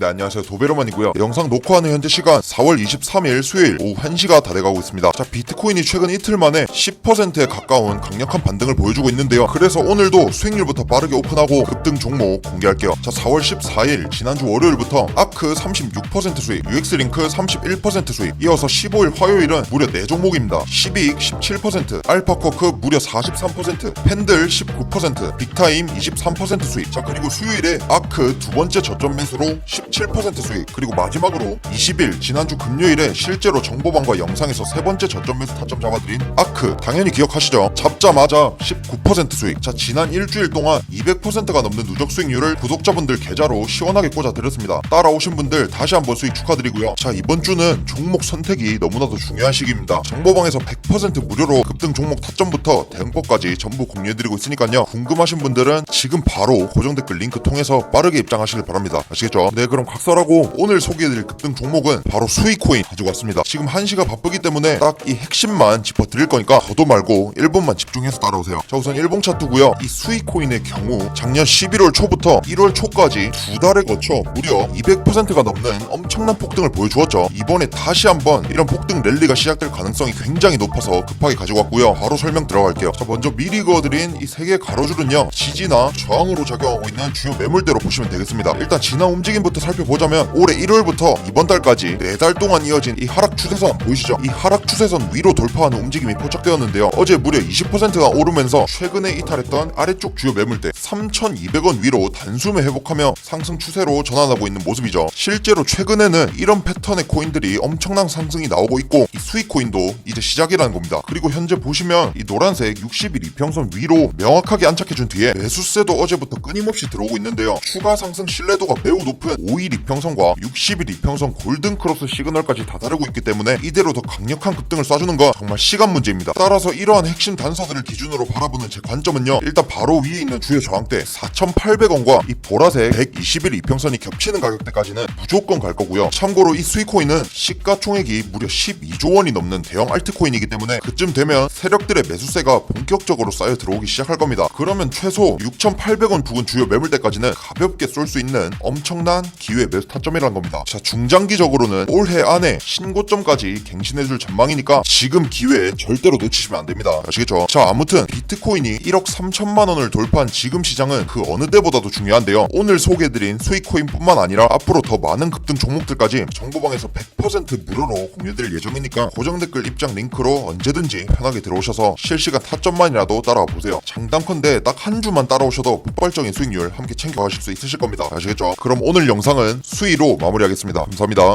네 안녕하세요. 도베로만이고요. 영상 녹화하는 현재 시간 4월 23일 수요일 오후 1시가 다 돼가고 있습니다. 자 비트코인이 최근 이틀 만에 10%에 가까운 강력한 반등을 보여주고 있는데요. 그래서 오늘도 수익률부터 빠르게 오픈하고 급등 종목 공개할게요. 자 4월 14일 지난주 월요일부터 아크 36% 수익 UX링크 31% 수익 이어서 15일 화요일은 무려 4종목입니다. 12익 17% 알파커크 무려 43% 팬들 19% 빅타임 23% 수익. 자 그리고 수요일에 아크 두 번째 저점 매수로 17% 수익. 그리고 마지막으로 20일 지난주 금요일에 실제로 정보방과 영상에서 세 번째 저점 매수 타점 잡아드린 아크. 당연히 기억하시죠? 잡자마자 19% 수익. 자 지난 일주일 동안 200%가 넘는 누적 수익률을 구독자분들 계좌로 시원하게 꽂아드렸습니다. 따라오신 분들 다시 한번 수익 축하드리고요. 자 이번 주는 종목 선택이 너무나도 중요한 시기입니다. 정보방에서 100% 무료로 급등 종목 타점부터 대응법까지 전부 공유해드리고 있으니까요. 궁금하신 분들은 지금 바로 고정 댓글 링크 통해서 빠르게 입장하시길 바랍니다. 아시겠죠? 네 그럼 각설하고 오늘 소개해드릴 급등 종목은 바로 수익코인 가지고 왔습니다. 지금 한시가 바쁘기 때문에 딱 이 핵심만 짚어드릴 거니까 더도 말고 1분만 집중해서 따라오세요. 자 우선 1봉 차트고요. 이 수익코인의 경우 작년 11월 초부터 1월 초까지 두 달에 거쳐 무려 200%가 넘는 엄청난 폭등을 보여주었죠. 이번에 다시 한번 이런 폭등 랠리가 시작될 가능성이 굉장히 높아서 급하게 가지고 왔고요. 바로 설명 들어갈게요. 자 먼저 미리 그어드린 이 세 개의 가로줄은요. 지지나 저항으로 작용하고 있는 주요 매물대로 보시면 되겠습니다. 일단 지난 움직임부터 살 펴보자면 올해 1월부터 이번 달까지 네달 동안 이어진 이 하락 추세선 보이시죠? 이 하락 추세선 위로 돌파하는 움직임이 포착되었는데요. 어제 무려 20%가 오르면서 최근에 이탈했던 아래쪽 주요 매물대 3,200원 위로 단숨에 회복하며 상승 추세로 전환하고 있는 모습이죠. 실제로 최근에는 이런 패턴의 코인들이 엄청난 상승이 나오고 있고 이 수익 코인도 이제 시작이라는 겁니다. 그리고 현재 보시면 이 노란색 60일 이평선 위로 명확하게 안착해준 뒤에 매수세도 어제부터 끊임없이 들어오고 있는데요. 추가 상승 신뢰도가 매우 높은 5일 이평선과 60일 이평선 골든 크로스 시그널까지 다다르고 있기 때문에 이대로 더 강력한 급등을 쏴주는 건 정말 시간 문제입니다. 따라서 이러한 핵심 단서들을 기준으로 바라보는 제 관점은요. 일단 바로 위에 있는 주요 저항대 4,800원과 이 보라색 120일 이평선이 겹치는 가격대까지는 무조건 갈 거고요. 참고로 이 수익코인은 시가총액이 무려 12조 원이 넘는 대형 알트코인이기 때문에 그쯤 되면 세력들의 매수세가 본격적으로 쌓여 들어오기 시작할 겁니다. 그러면 최소 6,800원 부근 주요 매물대까지는 가볍게 쏠 수 있는 엄청난 기회 매수 타점이라는 겁니다. 자 중장기적으로는 올해 안에 신고점까지 갱신해줄 전망이니까 지금 기회 절대로 놓치시면 안 됩니다. 아시겠죠? 자 아무튼 비트코인이 1억 3천만 원을 돌파한 지금 시장은 그 어느 때보다도 중요한데요. 오늘 소개해드린 수익코인뿐만 아니라 앞으로 더 많은 급등 종목들까지 정보방에서 100% 무료로 공유드릴 예정이니까 고정 댓글 입장 링크로 언제든지 편하게 들어오셔서 실시간 타점만이라도 따라와 보세요. 장단컨대 딱 한 주만 따라오셔도 폭발적인 수익률 함께 챙겨가실 수 있으실 겁니다. 아시겠죠? 그럼 오늘 영상은 수위로 마무리하겠습니다. 감사합니다